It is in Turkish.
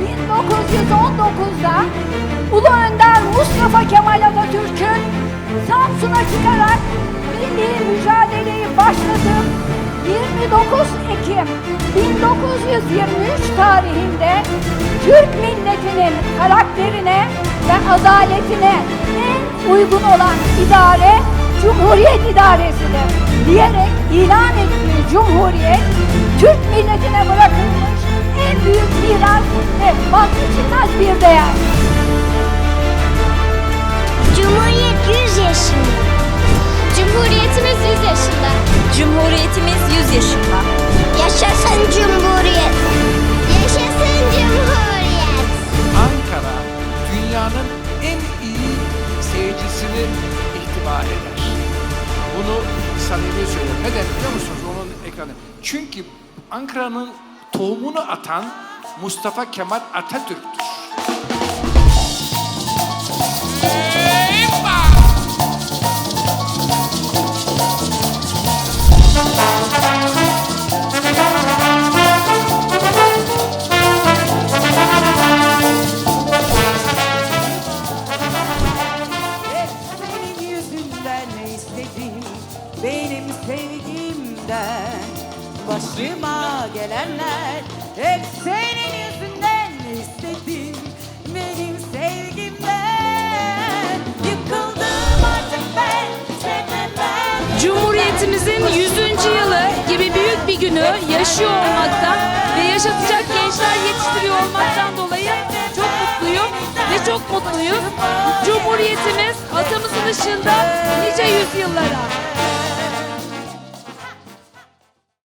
1919'da Ulu Önder Mustafa Kemal Atatürk'ün Samsun'a çıkarak milli mücadeleyi başlatıp 29 Ekim 1923 tarihinde Türk milletinin karakterine ve adaletine en uygun olan idare Cumhuriyet idaresidir diyerek ilan ettiği ve vazgeçilmez bir değer. Cumhuriyet 100 yaşında. Cumhuriyetimiz 100 yaşında. Cumhuriyetimiz 100 yaşında. Yaşasın Cumhuriyet. Yaşasın Cumhuriyet. Ankara dünyanın en iyi seyircisini ihtiva eder. Bunu samimi söylüyorum. Neden biliyor musunuz onun ekranı? Çünkü Ankara'nın tohumunu atan Mustafa Kemal Atatürk'tür. Benim sevgimden Başıma gelenler hep senin yüzünden istedim benim sevgimden Yıkıldım artık ben sevmeden Cumhuriyetimizin 100. yılı gibi büyük bir günü yaşıyor olmaktan ve yaşatacak gençler yetiştiriyor olmaktan dolayı çok mutluyum ve çok mutluyuz. Cumhuriyetimiz atamızın ışığında nice yüzyıllara.